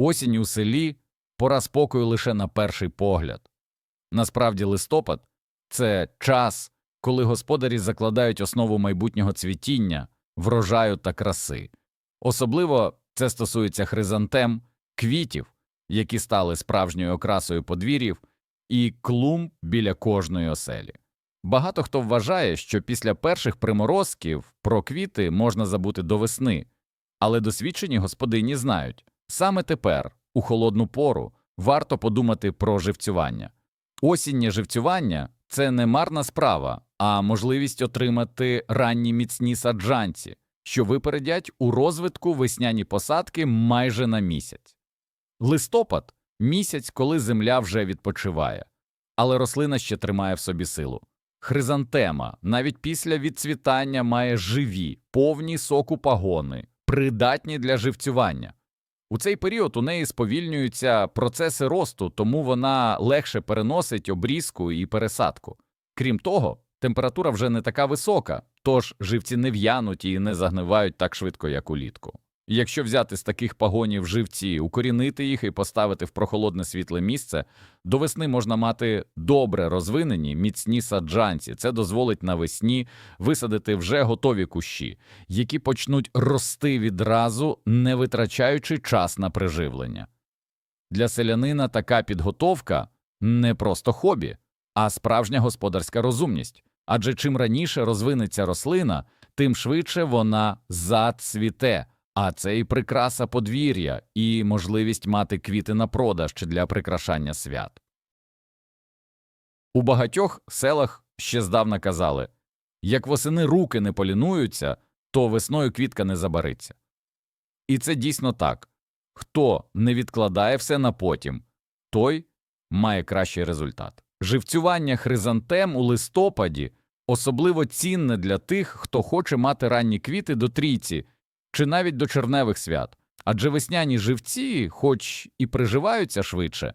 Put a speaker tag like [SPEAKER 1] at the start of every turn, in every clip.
[SPEAKER 1] Осінь у селі пора спокою лише на перший погляд. Насправді, листопад це час, коли господарі закладають основу майбутнього цвітіння, врожаю та краси. Особливо це стосується хризантем, квітів, які стали справжньою окрасою подвір'їв, і клумб біля кожної оселі. Багато хто вважає, що після перших приморозків про квіти можна забути до весни, але досвідчені господині знають саме тепер, у холодну пору, варто подумати про живцювання. Осіннє живцювання це не марна справа, а можливість отримати ранні міцні саджанці, що випередять у розвитку весняні посадки майже на місяць. Листопад місяць, коли земля вже відпочиває, але рослина ще тримає в собі силу. Хризантема навіть після відцвітання має живі, повні соку пагони, придатні для живцювання. У цей період у неї сповільнюються процеси росту, тому вона легше переносить обрізку і пересадку. Крім того, температура вже не така висока, тож живці не в'януть і не загнивають так швидко, як улітку. Якщо взяти з таких пагонів живці, укорінити їх і поставити в прохолодне світле місце, до весни можна мати добре розвинені міцні саджанці. Це дозволить навесні висадити вже готові кущі, які почнуть рости відразу, не витрачаючи час на приживлення. Для селянина така підготовка не просто хобі, а справжня господарська розумність. Адже чим раніше розвинеться рослина, тим швидше вона зацвіте. А це і прикраса подвір'я, і можливість мати квіти на продаж чи для прикрашання свят. У багатьох селах ще здавна казали як восени руки не полінуються, то весною квітка не забариться. І це дійсно так хто не відкладає все на потім, той має кращий результат. Живцювання хризантем у листопаді особливо цінне для тих, хто хоче мати ранні квіти до трійці чи навіть до червневих свят, адже весняні живці, хоч і приживаються швидше,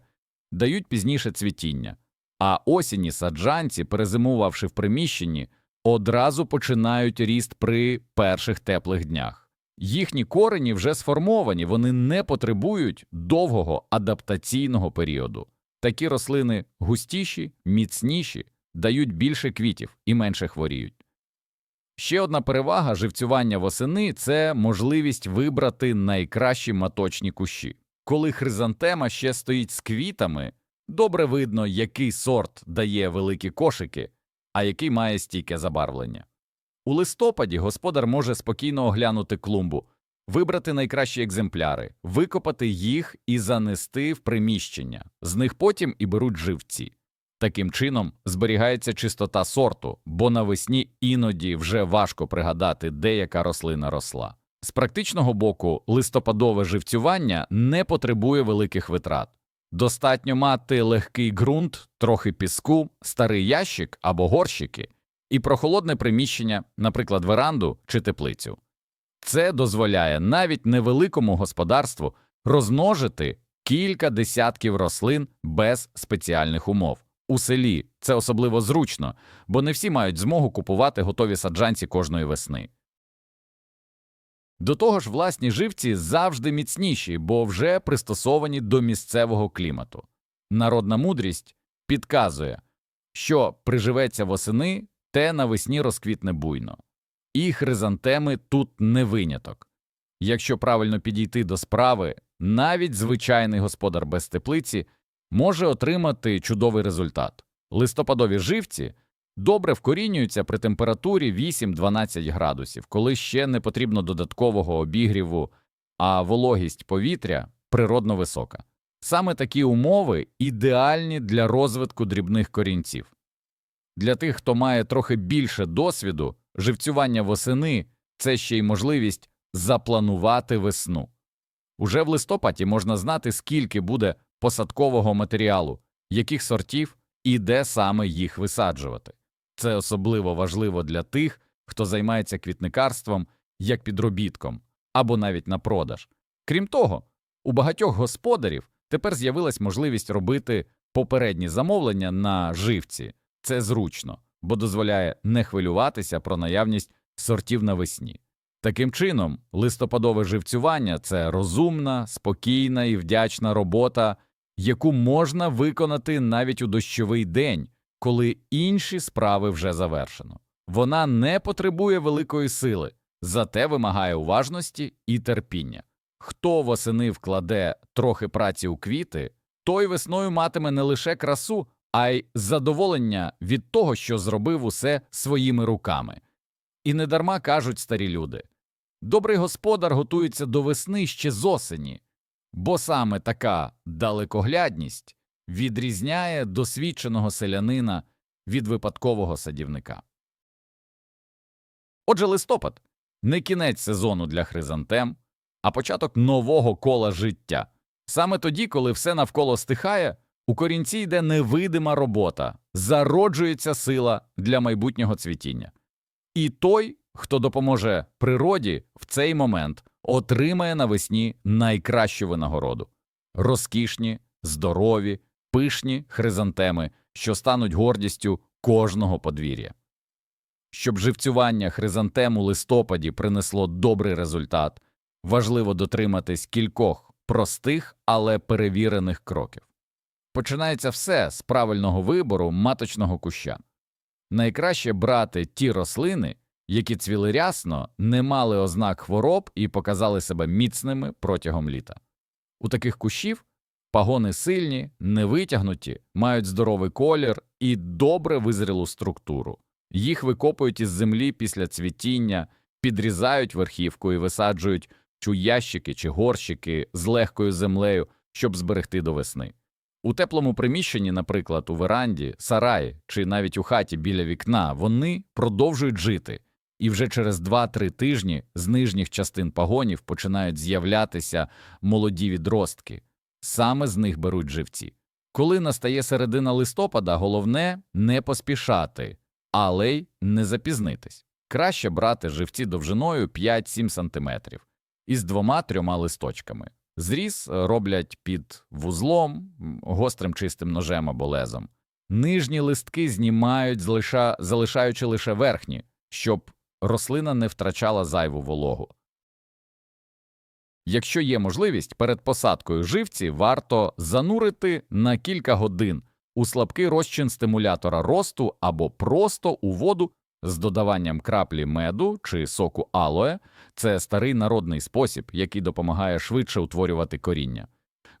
[SPEAKER 1] дають пізніше цвітіння, а осінні саджанці, перезимувавши в приміщенні, одразу починають ріст при перших теплих днях. Їхні корені вже сформовані, вони не потребують довгого адаптаційного періоду. Такі рослини густіші, міцніші, дають більше квітів і менше хворіють. Ще одна перевага живцювання восени це можливість вибрати найкращі маточні кущі. Коли хризантема ще стоїть з квітами, добре видно, який сорт дає великі кошики, а який має стійке забарвлення. У листопаді господар може спокійно оглянути клумбу, вибрати найкращі екземпляри, викопати їх і занести в приміщення, з них потім і беруть живці. Таким чином зберігається чистота сорту, бо навесні іноді вже важко пригадати, де яка рослина росла. З практичного боку, листопадове живцювання не потребує великих витрат. Достатньо мати легкий ґрунт, трохи піску, старий ящик або горщики і прохолодне приміщення, наприклад, веранду чи теплицю. Це дозволяє навіть невеликому господарству розмножити кілька десятків рослин без спеціальних умов. У селі це особливо зручно, бо не всі мають змогу купувати готові саджанці кожної весни. До того ж, власні живці завжди міцніші, бо вже пристосовані до місцевого клімату. Народна мудрість підказує, що приживеться восени, те навесні розквітне буйно, і хризантеми тут не виняток. Якщо правильно підійти до справи, навіть звичайний господар без теплиці може отримати чудовий результат. Листопадові живці добре вкорінюються при температурі 8-12 градусів, коли ще не потрібно додаткового обігріву, а вологість повітря природно висока. Саме такі умови ідеальні для розвитку дрібних корінців. Для тих, хто має трохи більше досвіду, живцювання восени це ще й можливість запланувати весну. Уже в листопаді можна знати, скільки буде посадкового матеріалу, яких сортів і де саме їх висаджувати. Це особливо важливо для тих, хто займається квітникарством як підробітком або навіть на продаж. Крім того, у багатьох господарів тепер з'явилась можливість робити попередні замовлення на живці. Це зручно, бо дозволяє не хвилюватися про наявність сортів навесні. Таким чином, листопадове живцювання це розумна, спокійна і вдячна робота, яку можна виконати навіть у дощовий день, коли інші справи вже завершено. Вона не потребує великої сили, зате вимагає уважності і терпіння. Хто восени вкладе трохи праці у квіти, той весною матиме не лише красу, а й задоволення від того, що зробив усе своїми руками. І недарма кажуть старі люди добрий господар готується до весни ще з осені, бо саме така далекоглядність відрізняє досвідченого селянина від випадкового садівника. Отже, листопад не кінець сезону для хризантем, а початок нового кола життя. Саме тоді, коли все навколо стихає, у корінці йде невидима робота, зароджується сила для майбутнього цвітіння. І той, хто допоможе природі в цей момент, отримає навесні найкращу винагороду розкішні, здорові, пишні хризантеми, що стануть гордістю кожного подвір'я. Щоб живцювання хризантем у листопаді принесло добрий результат, важливо дотриматись кількох простих, але перевірених кроків. Починається все з правильного вибору маточного куща. Найкраще брати ті рослини, які цвіли рясно, не мали ознак хвороб і показали себе міцними протягом літа. У таких кущів пагони сильні, не витягнуті, мають здоровий колір і добре визрілу структуру. Їх викопують із землі після цвітіння, підрізають верхівку і висаджують у ящики чи горщики з легкою землею, щоб зберегти до весни. У теплому приміщенні, наприклад, у веранді, сараї чи навіть у хаті біля вікна, вони продовжують жити, і вже через 2-3 тижні з нижніх частин пагонів починають з'являтися молоді відростки. Саме з них беруть живці. Коли настає середина листопада, головне не поспішати, але й не запізнитись. Краще брати живці довжиною 5-7 см із двома-трьома листочками. Зріз роблять під вузлом, гострим чистим ножем або лезом. Нижні листки знімають, залишаючи лише верхні, щоб рослина не втрачала зайву вологу. Якщо є можливість, перед посадкою живці варто занурити на кілька годин у слабкий розчин стимулятора росту або просто у воду з додаванням краплі меду чи соку алоє це старий народний спосіб, який допомагає швидше утворювати коріння.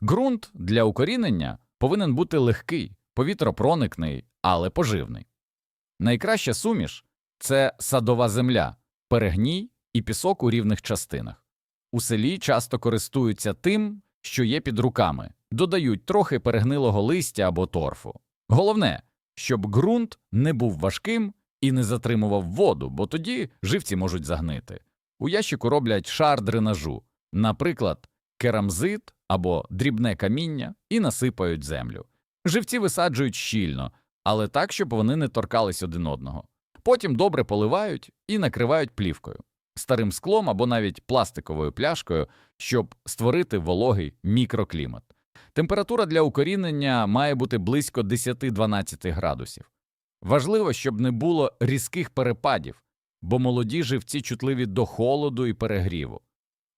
[SPEAKER 1] Ґрунт для укорінення повинен бути легкий, повітропроникний, але поживний. Найкраща суміш це садова земля, перегній і пісок у рівних частинах. У селі часто користуються тим, що є під руками, додають трохи перегнилого листя або торфу. Головне, щоб ґрунт не був важким і не затримував воду, бо тоді живці можуть загнити. У ящику роблять шар дренажу, наприклад, керамзит або дрібне каміння, і насипають землю. Живці висаджують щільно, але так, щоб вони не торкались один одного. Потім добре поливають і накривають плівкою, старим склом або навіть пластиковою пляшкою, щоб створити вологий мікроклімат. Температура для укорінення має бути близько 10-12 градусів. Важливо, щоб не було різких перепадів, бо молоді живці чутливі до холоду і перегріву.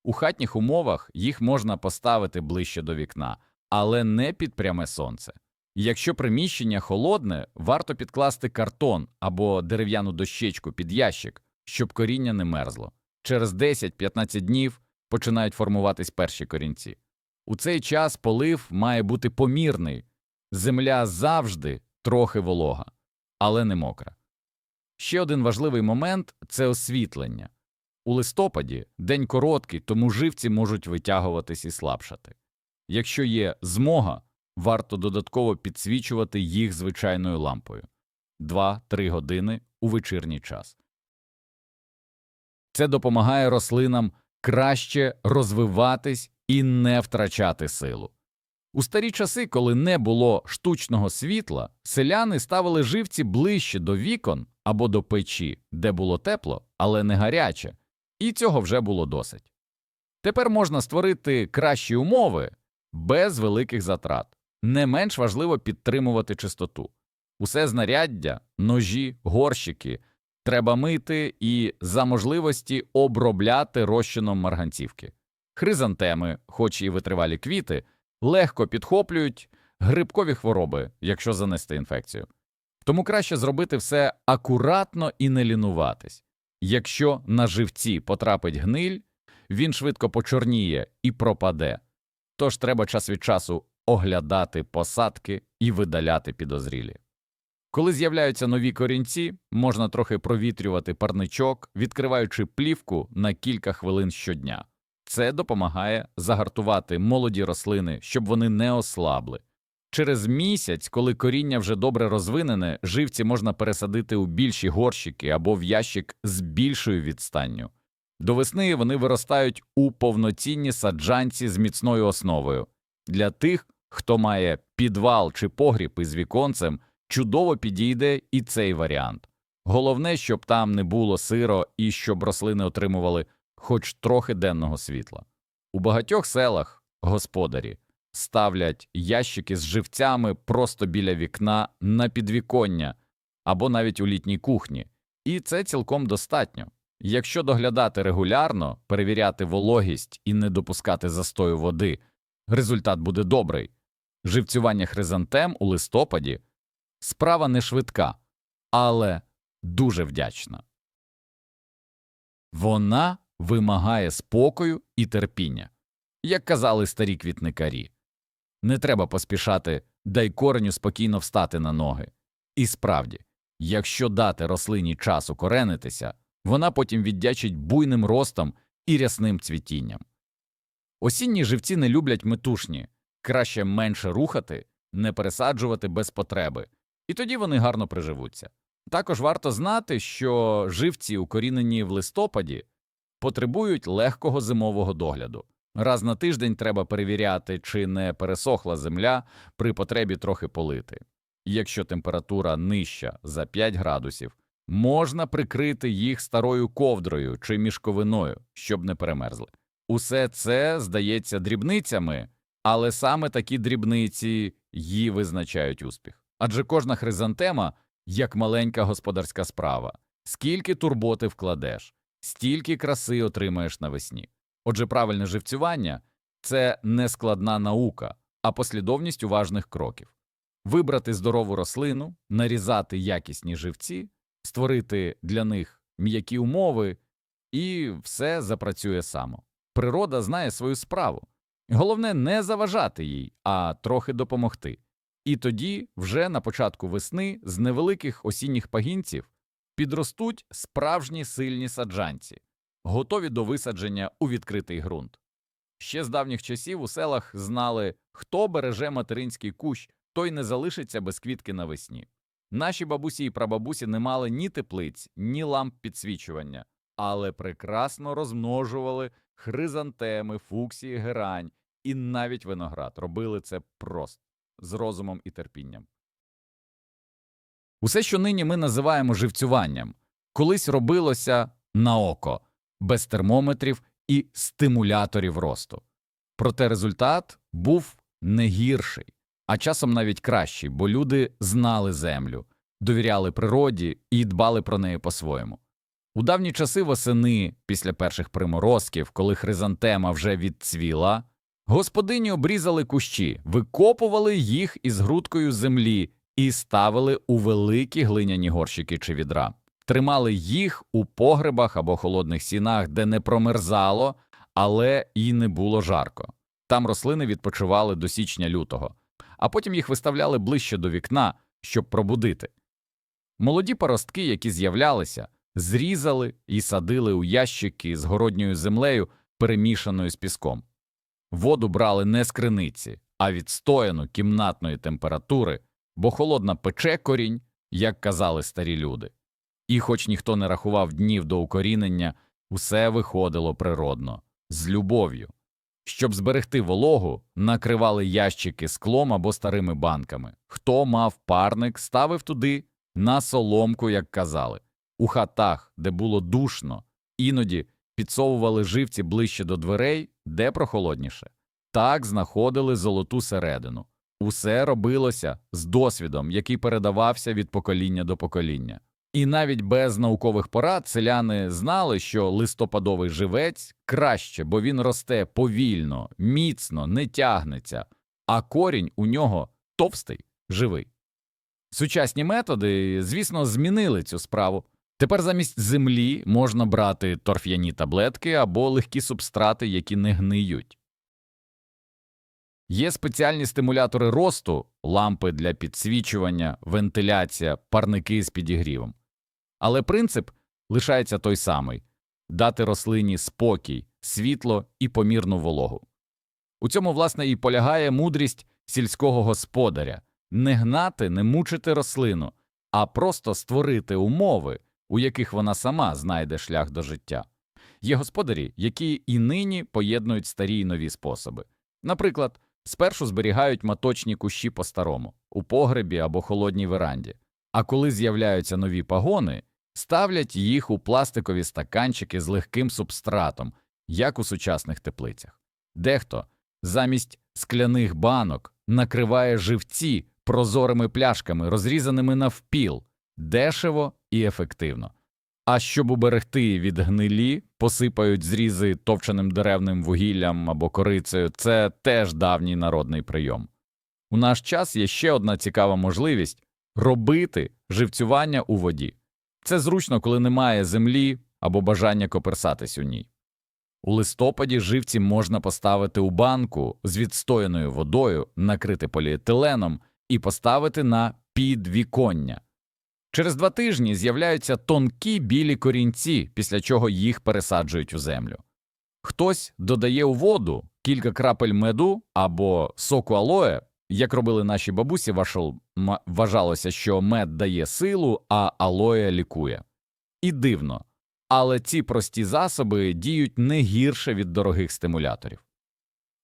[SPEAKER 1] У хатніх умовах їх можна поставити ближче до вікна, але не під пряме сонце. Якщо приміщення холодне, варто підкласти картон або дерев'яну дощечку під ящик, щоб коріння не мерзло. Через 10-15 днів починають формуватись перші корінці. У цей час полив має бути помірний, земля завжди трохи волога, але не мокра. Ще один важливий момент це освітлення. У листопаді день короткий, тому живці можуть витягуватись і слабшати. Якщо є змога, варто додатково підсвічувати їх звичайною лампою 2-3 години у вечірній час. Це допомагає рослинам краще розвиватись і не втрачати силу. У старі часи, коли не було штучного світла, селяни ставили живці ближче до вікон або до печі, де було тепло, але не гаряче, і цього вже було досить. Тепер можна створити кращі умови без великих затрат. Не менш важливо підтримувати чистоту. Усе знаряддя, ножі, горщики треба мити і за можливості обробляти розчином марганцівки. Хризантеми, хоч і витривалі квіти, легко підхоплюють грибкові хвороби, якщо занести інфекцію. Тому краще зробити все акуратно і не лінуватись. Якщо на живці потрапить гниль, він швидко почорніє і пропаде. Тож треба час від часу оглядати посадки і видаляти підозрілі. Коли з'являються нові корінці, можна трохи провітрювати парничок, відкриваючи плівку на кілька хвилин щодня. Це допомагає загартувати молоді рослини, щоб вони не ослабли. Через місяць, коли коріння вже добре розвинене, живці можна пересадити у більші горщики або в ящик з більшою відстанню. До весни вони виростають у повноцінні саджанці з міцною основою. Для тих, хто має підвал чи погріб із віконцем, чудово підійде і цей варіант. Головне, щоб там не було сиро і щоб рослини отримували хоч трохи денного світла. У багатьох селах господарі ставлять ящики з живцями просто біля вікна на підвіконня або навіть у літній кухні, і це цілком достатньо. Якщо доглядати регулярно, перевіряти вологість і не допускати застою води, результат буде добрий. Живцювання хризантем у листопаді справа не швидка, але дуже вдячна. Вона вимагає спокою і терпіння, як казали старі квітникарі. Не треба поспішати, дай кореню спокійно встати на ноги. І справді, якщо дати рослині час укоренитися, вона потім віддячить буйним ростом і рясним цвітінням. Осінні живці не люблять метушні, краще менше рухати, не пересаджувати без потреби, і тоді вони гарно приживуться. Також варто знати, що живці, укорінені в листопаді, потребують легкого зимового догляду. Раз на тиждень треба перевіряти, чи не пересохла земля, при потребі трохи полити. Якщо температура нижча за 5 градусів, можна прикрити їх старою ковдрою чи мішковиною, щоб не перемерзли. Усе це здається дрібницями, але саме такі дрібниці її визначають успіх. Адже кожна хризантема як маленька господарська справа. Скільки турботи вкладеш, стільки краси отримаєш навесні. Отже, правильне живцювання це не складна наука, а послідовність уважних кроків. Вибрати здорову рослину, нарізати якісні живці, створити для них м'які умови, і все запрацює само. Природа знає свою справу. Головне не заважати їй, а трохи допомогти. І тоді, вже на початку весни, з невеликих осінніх пагінців підростуть справжні сильні саджанці, готові до висадження у відкритий ґрунт. Ще з давніх часів у селах знали, хто береже материнський кущ, той не залишиться без квітки навесні. Наші бабусі і прабабусі не мали ні теплиць, ні ламп підсвічування, але прекрасно розмножували хризантеми, фуксії, герань і навіть виноград. Робили це просто з розумом і терпінням. Усе, що нині ми називаємо живцюванням, колись робилося на око, без термометрів і стимуляторів росту. Проте результат був не гірший, а часом навіть кращий, бо люди знали землю, довіряли природі і дбали про неї по-своєму. У давні часи восени, після перших приморозків, коли хризантема вже відцвіла, господині обрізали кущі, викопували їх із грудкою землі і ставили у великі глиняні горщики чи відра, тримали їх у погребах або холодних сінах, де не промерзало, але і не було жарко. Там рослини відпочивали до січня лютого, а потім їх виставляли ближче до вікна, щоб пробудити. Молоді паростки, які з'являлися, зрізали і садили у ящики з городньою землею, перемішаною з піском. Воду брали не з криниці, а відстояну кімнатної температури, бо холодна пече корінь, як казали старі люди. І, хоч ніхто не рахував днів до укорінення, усе виходило природно, з любов'ю. Щоб зберегти вологу, накривали ящики склом або старими банками. Хто мав парник, ставив туди на соломку, як казали. У хатах, де було душно, іноді підсовували живці ближче до дверей, де прохолодніше. Так знаходили золоту середину. Усе робилося з досвідом, який передавався від покоління до покоління. І навіть без наукових порад селяни знали, що листопадовий живець краще, бо він росте повільно, міцно, не тягнеться, а корінь у нього товстий, живий. Сучасні методи, звісно, змінили цю справу. Тепер замість землі можна брати торф'яні таблетки або легкі субстрати, які не гниють. Є спеціальні стимулятори росту, лампи для підсвічування, вентиляція, парники з підігрівом. Але принцип лишається той самий дати рослині спокій, світло і помірну вологу. У цьому, власне, і полягає мудрість сільського господаря не гнати, не мучити рослину, а просто створити умови, у яких вона сама знайде шлях до життя. Є господарі, які і нині поєднують старі й нові способи. Наприклад, спершу зберігають маточні кущі по-старому, у погребі або холодній веранді, а коли з'являються нові пагони, ставлять їх у пластикові стаканчики з легким субстратом, як у сучасних теплицях. Дехто замість скляних банок накриває живці прозорими пляшками, розрізаними навпіл, дешево і ефективно. А щоб уберегти від гнилі, посипають зрізи товченим деревним вугіллям або корицею. Це теж давній народний прийом. У наш час є ще одна цікава можливість робити живцювання у воді. Це зручно, коли немає землі або бажання коперсатись у ній. У листопаді живці можна поставити у банку з відстояною водою, накрити поліетиленом і поставити на підвіконня. Через два тижні з'являються тонкі білі корінці, після чого їх пересаджують у землю. Хтось додає у воду кілька крапель меду або соку алоє, як робили наші бабусі, вважалося, що мед дає силу, а алоє лікує. І дивно, але ці прості засоби діють не гірше від дорогих стимуляторів.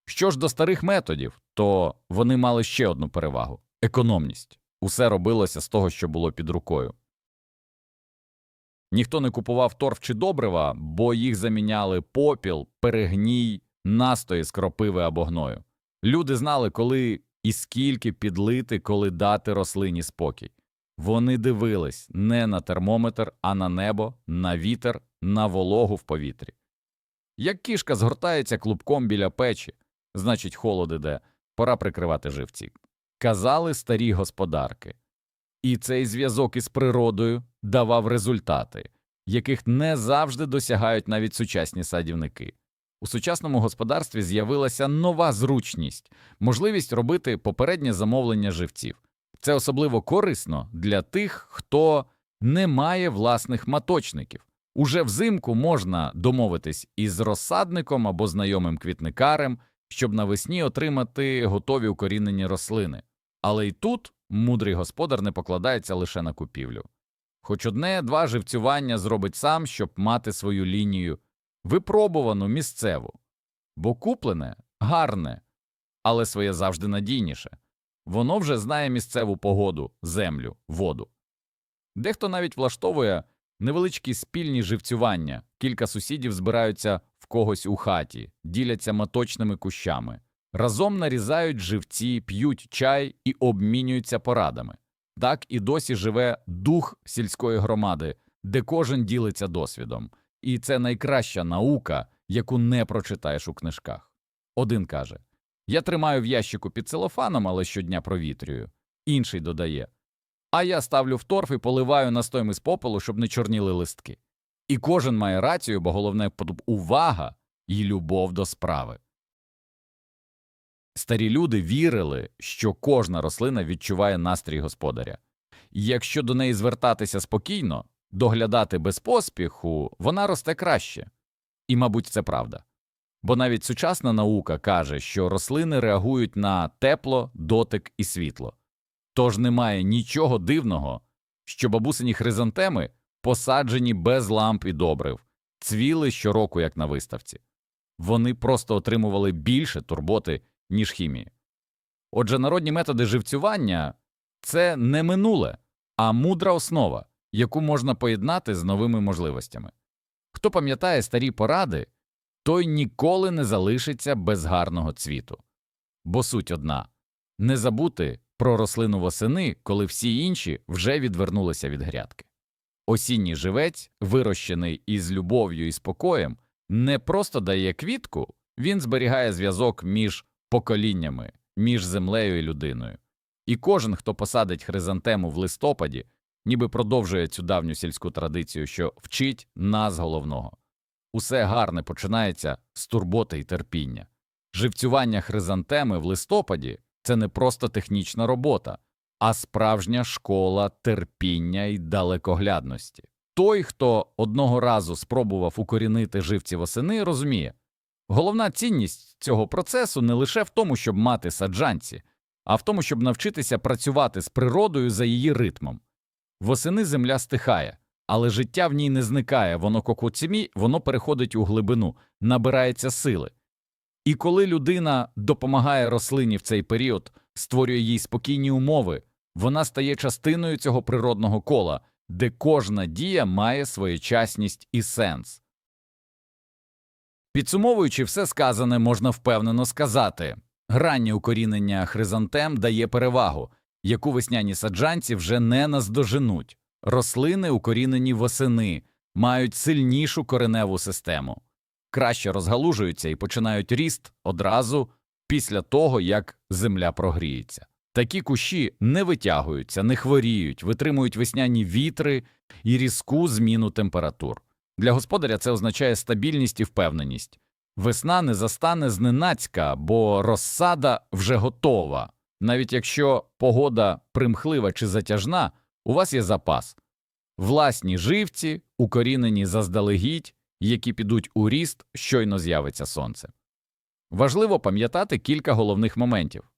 [SPEAKER 1] Що ж до старих методів, то вони мали ще одну перевагу економність. Усе робилося з того, що було під рукою. Ніхто не купував торф чи добрива, бо їх заміняли попіл, перегній, настої з кропиви або гною. Люди знали, коли і скільки підлити, коли дати рослині спокій. Вони дивились не на термометр, а на небо, на вітер, на вологу в повітрі. Як кішка згортається клубком біля печі, значить, холод іде, пора прикривати живці. Казали старі господарки. І цей зв'язок із природою давав результати, яких не завжди досягають навіть сучасні садівники. У сучасному господарстві з'явилася нова зручність, можливість робити попереднє замовлення живців. Це особливо корисно для тих, хто не має власних маточників. Уже взимку можна домовитись із розсадником або знайомим квітникарем, щоб навесні отримати готові укорінені рослини. Але й тут мудрий господар не покладається лише на купівлю. Хоч одне-два живцювання зробить сам, щоб мати свою лінію, випробувану місцеву, бо куплене гарне, але своє завжди надійніше. Воно вже знає місцеву погоду, землю, воду. Дехто навіть влаштовує невеличкі спільні живцювання, кілька сусідів збираються в когось у хаті, діляться маточними кущами, разом нарізають живці, п'ють чай і обмінюються порадами. Так і досі живе дух сільської громади, де кожен ділиться досвідом. І це найкраща наука, яку не прочитаєш у книжках. Один каже Я тримаю в ящику під целофаном, але щодня провітрюю. Інший додає А я ставлю в торф і поливаю настоєм із попелу, щоб не чорніли листки. І кожен має рацію, бо головне увага і любов до справи. Старі люди вірили, що кожна рослина відчуває настрій господаря. І якщо до неї звертатися спокійно, доглядати без поспіху, вона росте краще. І, мабуть, це правда. Бо навіть сучасна наука каже, що рослини реагують на тепло, дотик і світло. Тож немає нічого дивного, що бабусині хризантеми посаджені без ламп і добрив, цвіли щороку, як на виставці. Вони просто отримували більше турботи, ніж хімії. Отже, народні методи живцювання це не минуле, а мудра основа, яку можна поєднати з новими можливостями. Хто пам'ятає старі поради, той ніколи не залишиться без гарного цвіту. Бо суть одна не забути про рослину восени, коли всі інші вже відвернулися від грядки. Осінній живець, вирощений із любов'ю і спокоєм, не просто дає квітку, він зберігає зв'язок між поколіннями, між землею і людиною. І кожен, хто посадить хризантему в листопаді, ніби продовжує цю давню сільську традицію, що вчить нас головного. Усе гарне починається з турботи і терпіння. Живцювання хризантеми в листопаді це не просто технічна робота, а справжня школа терпіння і далекоглядності. Той, хто одного разу спробував укорінити живці восени, розуміє, головна цінність цього процесу не лише в тому, щоб мати саджанці, а в тому, щоб навчитися працювати з природою за її ритмом. Восени земля стихає, але життя в ній не зникає, воно кокоцімі, воно переходить у глибину, набирається сили. І коли людина допомагає рослині в цей період, створює їй спокійні умови, вона стає частиною цього природного кола, де кожна дія має своєчасність і сенс. Підсумовуючи все сказане, можна впевнено сказати раннє укорінення хризантем дає перевагу, яку весняні саджанці вже не наздоженуть. Рослини, укорінені восени, мають сильнішу кореневу систему, краще розгалужуються і починають ріст одразу після того, як земля прогріється. Такі кущі не витягуються, не хворіють, витримують весняні вітри і різку зміну температур. Для господаря це означає стабільність і впевненість. Весна не застане зненацька, бо розсада вже готова. Навіть якщо погода примхлива чи затяжна, у вас є запас. Власні живці, укорінені заздалегідь, які підуть у ріст, щойно з'явиться сонце. Важливо пам'ятати кілька головних моментів.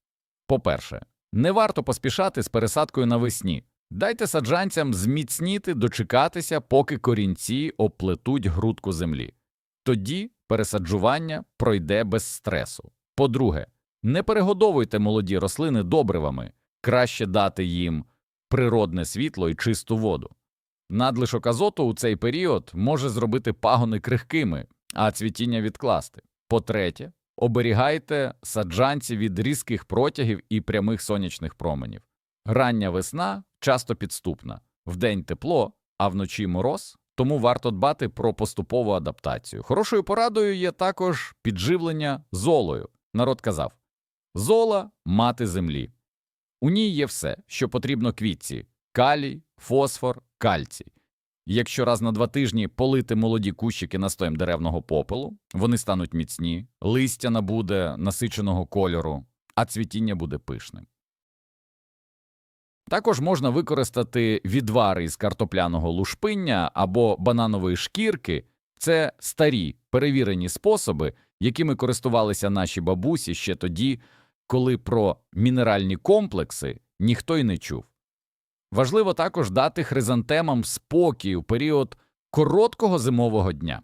[SPEAKER 1] По-перше, не варто поспішати з пересадкою навесні. Дайте саджанцям зміцніти, дочекатися, поки корінці оплетуть грудку землі. Тоді пересаджування пройде без стресу. По-друге, не перегодовуйте молоді рослини добривами, краще дати їм природне світло і чисту воду. Надлишок азоту у цей період може зробити пагони крихкими, а цвітіння відкласти. По-третє, оберігайте саджанці від різких протягів і прямих сонячних променів. Рання весна часто підступна, вдень тепло, а вночі мороз, тому варто дбати про поступову адаптацію. Хорошою порадою є також підживлення золою. Народ казав зола мати землі. У ній є все, що потрібно квітці калій, фосфор, кальцій. Якщо раз на два тижні полити молоді кущики настоєм деревного попелу, вони стануть міцні, листя набуде насиченого кольору, а цвітіння буде пишним. Також можна використати відвари із картопляного лушпиння або бананової шкірки це старі перевірені способи, якими користувалися наші бабусі ще тоді, коли про мінеральні комплекси ніхто й не чув. Важливо також дати хризантемам спокій у період короткого зимового дня.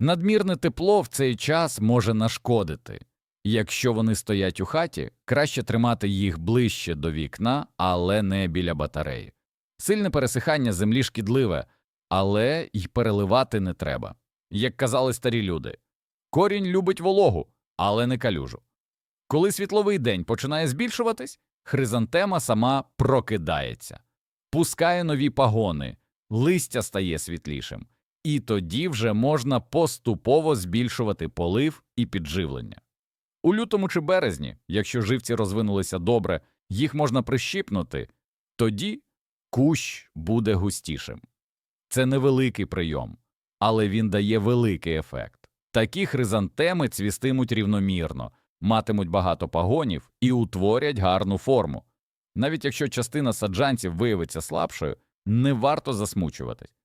[SPEAKER 1] Надмірне тепло в цей час може нашкодити. Якщо вони стоять у хаті, краще тримати їх ближче до вікна, але не біля батареї. Сильне пересихання землі шкідливе, але й переливати не треба. Як казали старі люди, корінь любить вологу, але не калюжу. Коли світловий день починає збільшуватись, хризантема сама прокидається, пускає нові пагони, листя стає світлішим, і тоді вже можна поступово збільшувати полив і підживлення. У лютому чи березні, якщо живці розвинулися добре, їх можна прищипнути, тоді кущ буде густішим. Це невеликий прийом, але він дає великий ефект. Такі хризантеми цвістимуть рівномірно, матимуть багато пагонів і утворять гарну форму. Навіть якщо частина саджанців виявиться слабшою, не варто засмучуватись.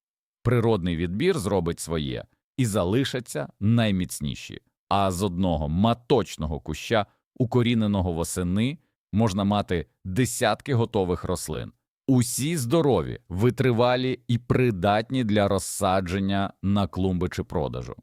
[SPEAKER 1] Природний відбір зробить своє і залишаться найміцніші а з одного маточного куща, укоріненого восени, можна мати десятки готових рослин. Усі здорові, витривалі і придатні для розсадження на клумби чи продажу.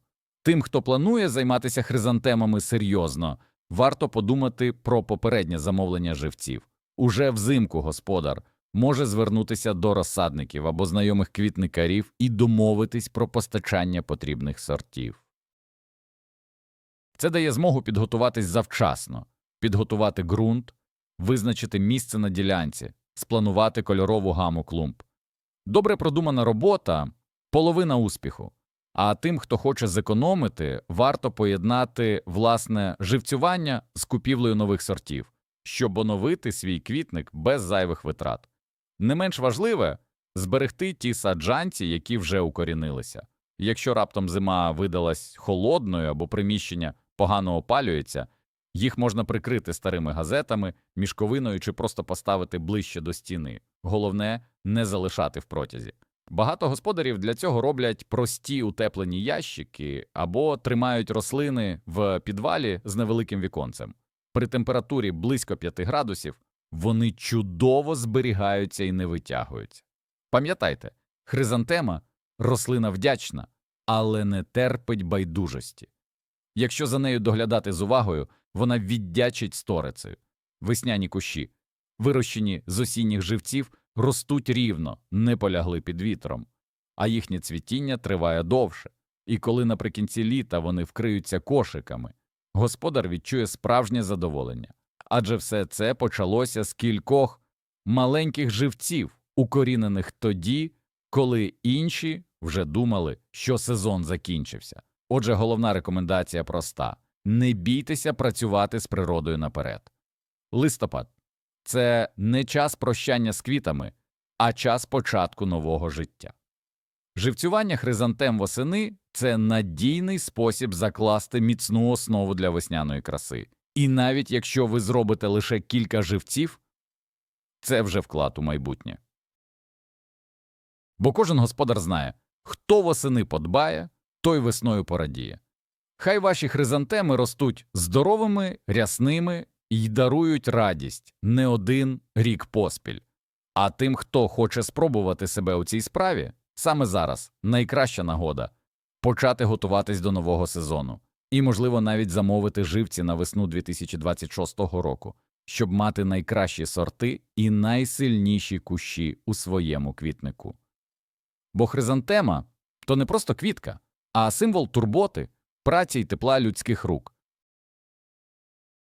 [SPEAKER 1] Тим, хто планує займатися хризантемами серйозно, варто подумати про попереднє замовлення живців. Уже взимку господар може звернутися до розсадників або знайомих квітникарів і домовитись про постачання потрібних сортів. Це дає змогу підготуватись завчасно, підготувати ґрунт, визначити місце на ділянці, спланувати кольорову гаму клумб. Добре продумана робота половина успіху. А тим, хто хоче зекономити, варто поєднати власне живцювання з купівлею нових сортів, щоб оновити свій квітник без зайвих витрат. Не менш важливе зберегти ті саджанці, які вже укорінилися. Якщо раптом зима видалась холодною або приміщення погано опалюється, їх можна прикрити старими газетами, мішковиною чи просто поставити ближче до стіни. Головне не залишати в протязі. Багато господарів для цього роблять прості утеплені ящики або тримають рослини в підвалі з невеликим віконцем. При температурі близько 5 градусів вони чудово зберігаються і не витягуються. Пам'ятайте, хризантема рослина вдячна, але не терпить байдужості. Якщо за нею доглядати з увагою, вона віддячить сторицею. Весняні кущі, вирощені з осінніх живців, ростуть рівно, не полягли під вітром, а їхнє цвітіння триває довше, і коли наприкінці літа вони вкриються кошиками, господар відчує справжнє задоволення. Адже все це почалося з кількох маленьких живців, укорінених тоді, коли інші вже думали, що сезон закінчився. Отже, головна рекомендація проста не бійтеся працювати з природою наперед. Листопад це не час прощання з квітами, а час початку нового життя. Живцювання хризантем восени це надійний спосіб закласти міцну основу для весняної краси. І навіть якщо ви зробите лише кілька живців, це вже вклад у майбутнє. Бо кожен господар знає, хто восени подбає, той весною порадіє. Хай ваші хризантеми ростуть здоровими, рясними і дарують радість не один рік поспіль. А тим, хто хоче спробувати себе у цій справі, саме зараз найкраща нагода почати готуватись до нового сезону і, можливо, навіть замовити живці на весну 2026 року, щоб мати найкращі сорти і найсильніші кущі у своєму квітнику. Бо хризантема то не просто квітка, а символ турботи, праці й тепла людських рук.